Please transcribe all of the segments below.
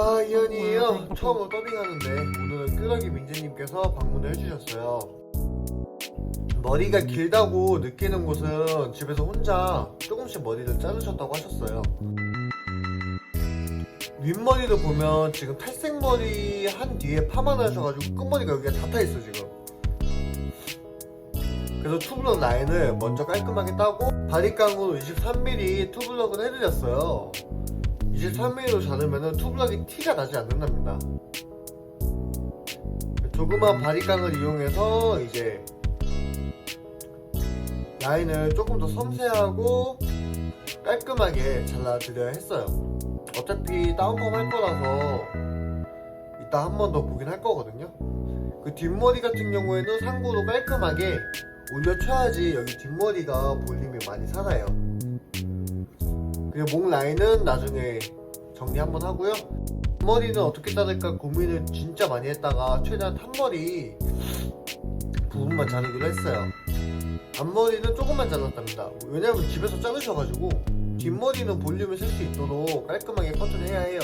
아 이현이에요. 처음으로 더빙하는데 오늘은 끄러기 민재님께서 방문을 해주셨어요. 머리가 길다고 느끼는 곳은 집에서 혼자 조금씩 머리를 자르셨다고 하셨어요. 윗머리를 보면 지금 탈색머리 한 뒤에 파마 나셔가지고 끝머리가 여기가 다 타있어 지금. 그래서 투블럭 라인을 먼저 깔끔하게 따고 바리깡으로 23mm 투블럭을 해드렸어요 23mm로 자르면 투블럭이 티가 나지 않는답니다. 조그만 바리깡을 이용해서 이제 라인을 조금 더 섬세하고 깔끔하게 잘라드려야 했어요. 어차피 다운펌 할 거라서 이따 한 번 더 보긴 할 거거든요. 그 뒷머리 같은 경우에는 상부로 깔끔하게 올려쳐야지 여기 뒷머리가 볼륨이 많이 살아요 그리고 목 라인은 나중에 정리 한번 하고요. 머리는 어떻게 자를까 고민을 진짜 많이 했다가 최대한 탄머리 부분만 자르기로 했어요. 앞머리는 조금만 잘랐답니다. 왜냐면 집에서 자르셔가지고 뒷머리는 볼륨을 쓸 수 있도록 깔끔하게 커트를 해야 해요.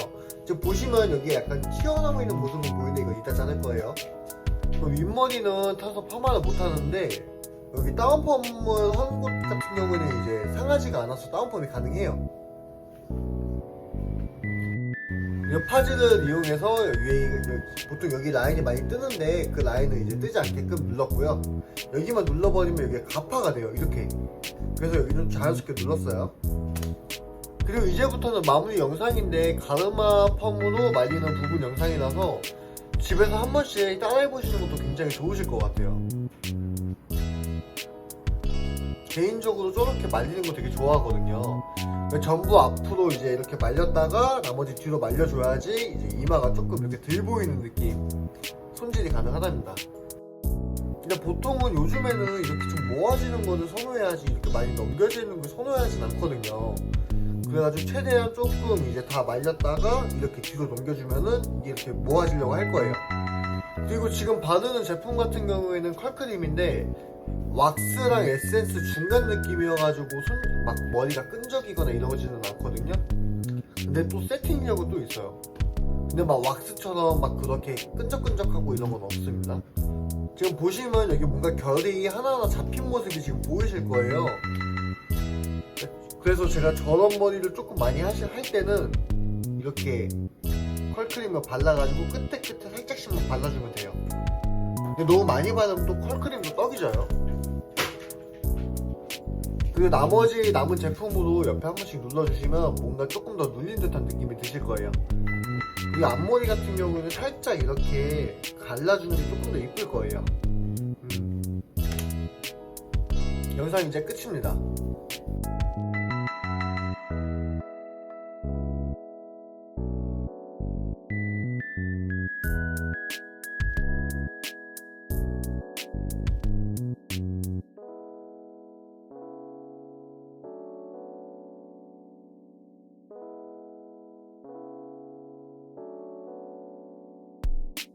지금 보시면 여기 약간 튀어나오고 있는 모습은 보이는데 이거 이따 자를 거예요. 그 윗머리는 타서 파마를 못하는데 여기 다운펌을 하는 곳 같은 경우는 이제 상하지가 않아서 다운펌이 가능해요 이 파즈를 이용해서 위에 여기- 보통 여기 라인이 많이 뜨는데 그 라인을 이제 뜨지 않게끔 눌렀고요. 여기만 눌러버리면 여기가 가파가 돼요 이렇게. 그래서 여기는 자연스럽게 눌렀어요. 그리고 이제부터는 마무리 영상인데 가르마 펌으로 말리는 부분 영상이라서 집에서 한 번씩 따라해 보시는 것도 굉장히 좋으실 것 같아요 개인적으로 저렇게 말리는 거 되게 좋아하거든요. 전부 앞으로 이제 이렇게 말렸다가 나머지 뒤로 말려줘야지 이제 이마가 조금 이렇게 들 보이는 느낌 손질이 가능하답니다. 근데 보통은 요즘에는 이렇게 좀 모아지는 거를 선호해야지 이렇게 많이 넘겨지는 걸 선호하진 않거든요. 그래가지고 최대한 조금 이제 다 말렸다가 이렇게 뒤로 넘겨주면은 이렇게 모아지려고 할 거예요 그리고 지금 바르는 제품 같은 경우에는 컬크림인데 왁스랑 에센스 중간 느낌이어가지고 손 막 머리가 끈적이거나 이러지는 않거든요. 근데 또 세팅력은 또 있어요. 근데 막 왁스처럼 막 그렇게 끈적끈적하고 이런 건 없습니다. 지금 보시면 여기 뭔가 결이 하나하나 잡힌 모습이 지금 보이실 거예요. 그래서 제가 저런 머리를 조금 많이 하실 할 때는 이렇게 컬크림을 발라가지고 끝에 끝에 살짝씩만 발라주면 돼요. 근데 너무 많이 바르면 또 컬크림도 떡이 져요. 그리고 나머지 남은 제품으로 옆에 한 번씩 눌러주시면 뭔가 조금 더 눌린 듯한 느낌이 드실 거예요. 이 앞머리 같은 경우는 살짝 이렇게 갈라주는 게 조금 더 이쁠 거예요. 음. 영상 이제 끝입니다.